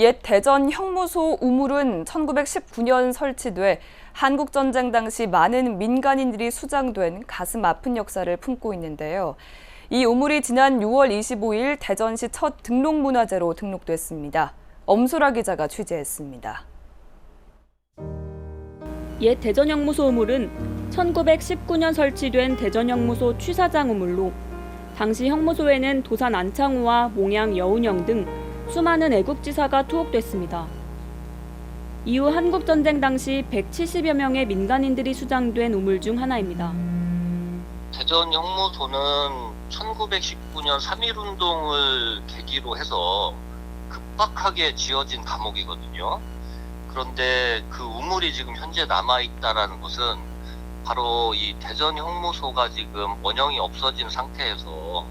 옛 대전 형무소 우물은 1919년 설치돼 한국전쟁 당시 많은 민간인들이 수장된 가슴 아픈 역사를 품고 있는데요. 이 우물이 지난 6월 25일 대전시 첫 등록문화재로 등록됐습니다. 엄소라 기자가 취재했습니다. 옛 대전형무소 우물은 1919년 설치된 대전형무소 취사장 우물로 당시 형무소에는 도산 안창호와 몽양 여운형 등 수많은 애국지사가 투옥됐습니다. 이후 한국전쟁 당시 170여 명의 민간인들이 수장된 우물 중 하나입니다. 대전 형무소는 1919년 3.1운동을 계기로 해서 급박하게 지어진 감옥이거든요. 그런데 그 우물이 지금 현재 남아있다라는 것은 바로 이 대전 형무소가 지금 원형이 없어진 상태에서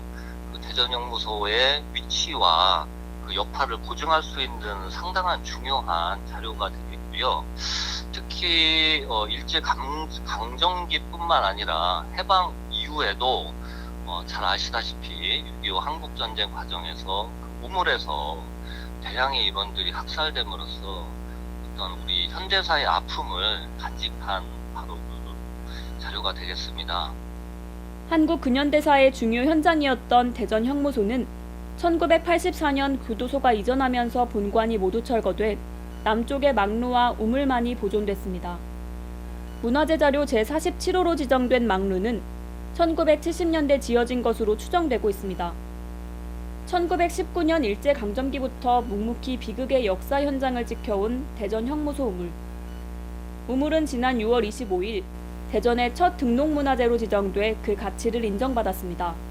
그 대전 형무소의 위치와 그 여파를 보증할 수 있는 상당한 중요한 자료가 되겠고요. 특히 어, 일제 강, 강점기뿐만 아니라 해방 이후에도 어, 잘 아시다시피 6.25 한국전쟁 과정에서 그 우물에서 대량의 인원들이 학살됨으로써 어떤 우리 현대사의 아픔을 간직한 바로 그 자료가 되겠습니다. 한국 근현대사의 중요 현장이었던 대전 형무소는 1984년 교도소가 이전하면서 본관이 모두 철거돼 남쪽의 막루와 우물만이 보존됐습니다. 문화재 자료 제47호로 지정된 막루는 1970년대 지어진 것으로 추정되고 있습니다. 1919년 일제강점기부터 묵묵히 비극의 역사 현장을 지켜온 대전 형무소 우물. 우물은 지난 6월 25일 대전의 첫 등록문화재로 지정돼 그 가치를 인정받았습니다.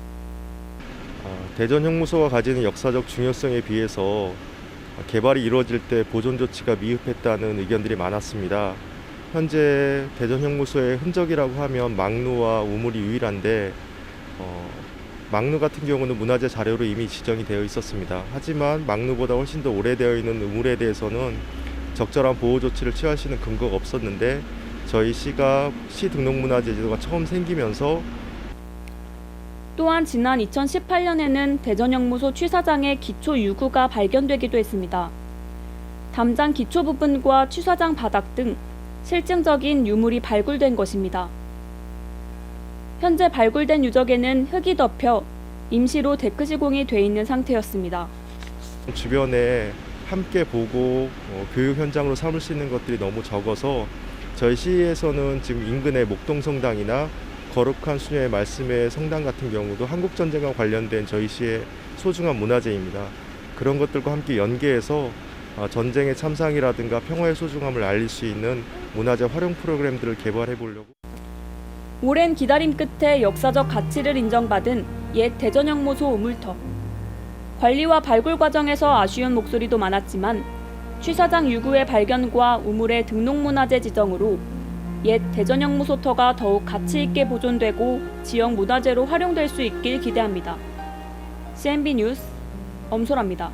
어, 대전 형무소가 가지는 역사적 중요성에 비해서 개발이 이루어질 때 보존 조치가 미흡했다는 의견들이 많았습니다. 현재 대전 형무소의 흔적이라고 하면 망루와 우물이 유일한데 어, 망루 같은 경우는 문화재 자료로 이미 지정이 되어 있었습니다. 하지만 망루보다 훨씬 더 오래되어 있는 우물에 대해서는 적절한 보호 조치를 취할 수 있는 근거가 없었는데 저희 시가 시 등록문화재 제도가 처음 생기면서 또한 지난 2018년에는 대전형무소 취사장의 기초 유구가 발견되기도 했습니다. 담장 기초 부분과 취사장 바닥 등 실증적인 유물이 발굴된 것입니다. 현재 발굴된 유적에는 흙이 덮여 임시로 데크 시공이 돼 있는 상태였습니다. 주변에 함께 보고 어, 교육 현장으로 삼을 수 있는 것들이 너무 적어서 저희 시에서는 지금 인근의 목동성당이나 거룩한 수녀의 말씀의 성당 같은 경우도 한국 전쟁과 관련된 저희 시의 소중한 문화재입니다. 그런 것들과 함께 연계해서 어, 전쟁의 참상이라든가 평화의 소중함을 알릴 수 있는 문화재 활용 프로그램들을 개발해 보려고 오랜 기다림 끝에 역사적 가치를 인정받은 옛 대전형무소 우물터. 관리와 발굴 과정에서 아쉬운 목소리도 많았지만 취사장 유구의 발견과 우물의 등록문화재 지정으로 옛 대전형무소터가 더욱 가치 있게 보존되고 지역 문화재로 활용될 수 있길 기대합니다. CNB 뉴스 엄소라입니다.